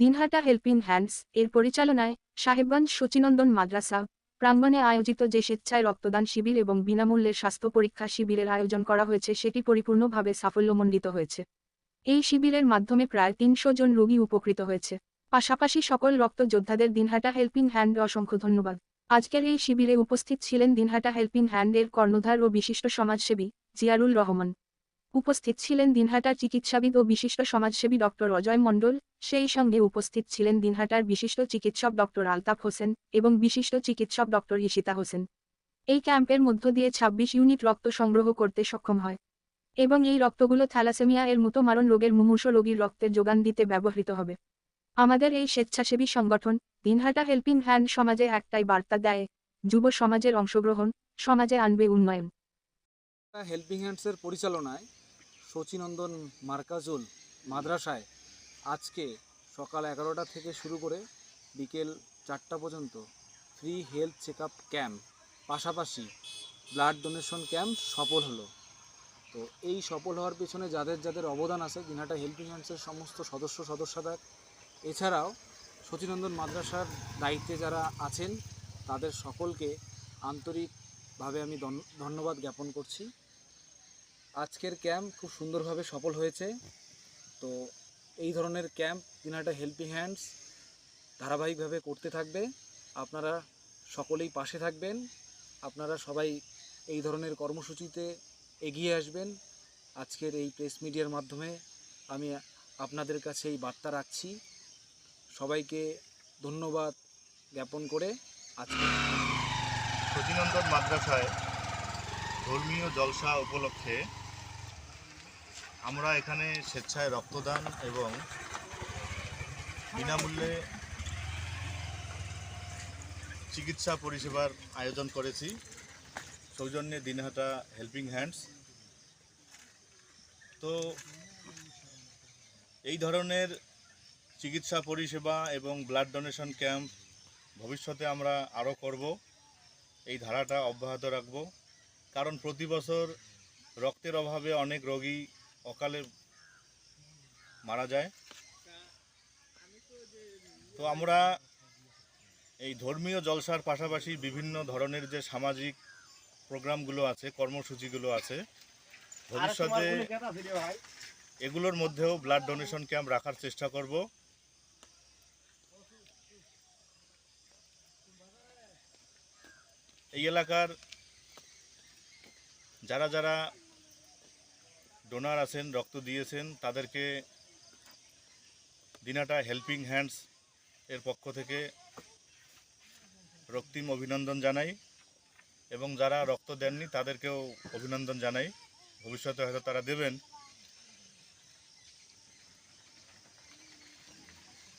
Dinhata helping hands এর পরিচালনায় সাহেবগঞ্জ শচীনন্দন মাদ্রাসা প্রাঙ্গণে আয়োজিত যে স্বেচ্ছায় রক্তদান শিবির এবং বিনামূল্যের স্বাস্থ্য পরীক্ষা শিবিরের আয়োজন করা হয়েছে, সেটি পরিপূর্ণভাবে সাফল্যমণ্ডিত হয়েছে। এই শিবিরের মাধ্যমে প্রায় তিনশো জন রোগী উপকৃত হয়েছে। পাশাপাশি সকল রক্ত যোদ্ধাদের দিনহাটা হেল্পিং হ্যান্ড অসংখ্য ধন্যবাদ। আজকের এই শিবিরে উপস্থিত ছিলেন দিনহাটা হেল্পিং হ্যান্ডের কর্ণধার ও বিশিষ্ট সমাজসেবী জিয়ারুল রহমান। উপস্থিত ছিলেন দিনহাটার চিকিৎসাবিদ ও বিশিষ্ট সমাজসেবী ডক্টর অজয় মণ্ডল, সেই সঙ্গে উপস্থিত ছিলেন দিনহাটার বিশিষ্ট চিকিৎসক ডক্টর আলতাফ হোসেন এবং বিশিষ্ট চিকিৎসক ডক্টর ইশিতা হোসেন। এই ক্যাম্পের মধ্য দিয়ে ২৬ ইউনিট রক্ত সংগ্রহ করতে সক্ষম হয় এবং এই রক্তগুলো থ্যালাসেমিয়া এর মতো মারণ রোগের মুমূর্ষ রোগীর রক্তের যোগান দিতে ব্যবহৃত হবে। আমাদের এই স্বেচ্ছাসেবী সংগঠন দিনহাটা হেল্পিং হ্যান্ড সমাজে একটাই বার্তা দেয়, যুব সমাজের অংশগ্রহণ, সমাজে আনবে উন্নয়ন। হেল্পিং হ্যান্ডসের পরিচালনায় শচীনন্দন মার্কাজুল মাদ্রাসায় আজকে সকাল এগারোটা থেকে শুরু করে বিকেল চারটা পর্যন্ত ফ্রি হেলথ চেক ক্যাম্প পাশাপাশি ব্লাড ডোনেশন ক্যাম্প সফল হলো। তো এই সফল হওয়ার পেছনে যাদের যাদের অবদান আছে দিনহাটা হেল্পিং হ্যান্ডসের সমস্ত সদস্য সদস্যদের এছাড়াও শচীনন্দন মাদ্রাসার দায়িত্বে যারা আছেন, তাদের সকলকে আন্তরিকভাবে আমি ধন্য- ধন্যবাদ জ্ঞাপন করছি। আজকের ক্যাম্প খুব সুন্দরভাবে সফল হয়েছে। তো এই ধরনের ক্যাম্প দিনহাটা হেল্পিং হ্যান্ডস ধারাবাহিকভাবে করতে থাকবে। আপনারা সকলেই পাশে থাকবেন। আপনারা সবাই এই ধরনের কর্মসূচিতে এগিয়ে আসবেন। আজকের এই প্রেস মিডিয়ার মাধ্যমে আমি আপনাদের কাছে এই বার্তা রাখছি। সবাইকে ধন্যবাদ জ্ঞাপন করে আজকে। শচীনন্দন মাদ্রাসায় ধর্মীয় জলসা উপলক্ষে আমরা এখানে স্বেচ্ছায় রক্তদান এবং বিনামূল্যে চিকিৎসা পরিষেবার আয়োজন করেছি। সৌজন্যে দিনহাটা হেল্পিং হ্যান্ডস। তো এই ধরনের চিকিৎসা পরিষেবা এবং ব্লাড ডোনেশন ক্যাম্প ভবিষ্যতে আমরা আরও করব। এই ধারাটা অব্যাহত রাখব। কারণ প্রতি বছর রক্তের অভাবে অনেক রোগী অকালে মারা যায়। তো আমরা এই ধর্মীয় জলসার পাশাপাশি বিভিন্ন ধরনের যে সামাজিক প্রোগ্রামগুলো আছে, কর্মসূচিগুলো আছে, ভবিষ্যতে এগুলোর মধ্যেও ব্লাড ডোনেশন ক্যাম্প রাখার চেষ্টা করব। এই এলাকার যারা যারা ডোনার আছেন, রক্ত দিয়েছেন, তাদেরকে দিনাটা হেল্পিং হ্যান্ডস এর পক্ষ থেকে রক্তিম অভিনন্দন জানাই এবং যারা রক্ত দেননি তাদেরকেও অভিনন্দন জানাই। ভবিষ্যতে হয়তো তারা দেবেন।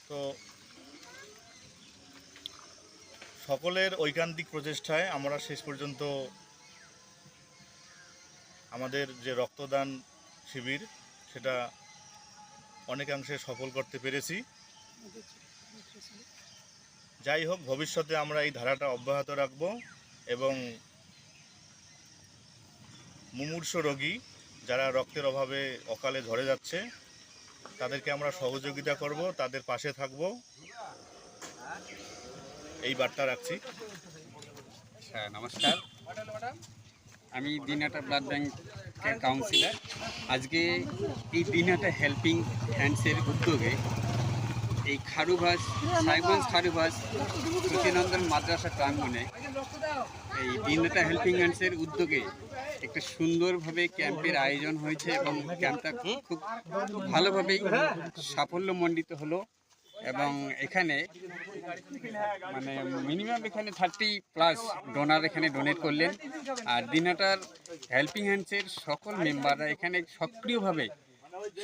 তো সকলের ঐকান্তিক প্রচেষ্টায় আমরা শেষ পর্যন্ত আমাদের যে রক্তদান শিবির, সেটা অনেকাংশে সফল করতে পেরেছি। যাই হোক, ভবিষ্যতে আমরা এই ধারাটা অব্যাহত রাখব এবং মুমূর্ষ রোগী যারা রক্তের অভাবে অকালে ঝরে যাচ্ছে, তাদেরকে আমরা সহযোগিতা করব, তাদের পাশে থাকব। এই বার্তা রাখছি। হ্যাঁ নমস্কার। আমি দিনহাটা ব্লাড ব্যাংকের কাউন্সিলর আজকে এই দিনহাটা হেল্পিং হ্যান্ডসের উদ্যোগে এই খারুভাস সাহেবগঞ্জ খারুভাস, সচিনন্দন মাদ্রাসা প্রাঙ্গণে এই দিনহাটা হেল্পিং হ্যান্ডসের উদ্যোগে একটা সুন্দরভাবে ক্যাম্পের আয়োজন হয়েছে এবং ক্যাম্পটা খুব ভালোভাবেই সাফল্যমণ্ডিত হলো। এবং এখানে মানে মিনিমাম এখানে থার্টি প্লাস ডোনার এখানে ডোনেট করলেন। আর দিনাটার হেল্পিং হ্যান্ডসের সকল মেম্বাররা এখানে সক্রিয়ভাবে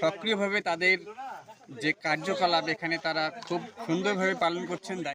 সক্রিয়ভাবে তাদের যে কার্যকলাপ এখানে তারা খুব সুন্দরভাবে পালন করছেন।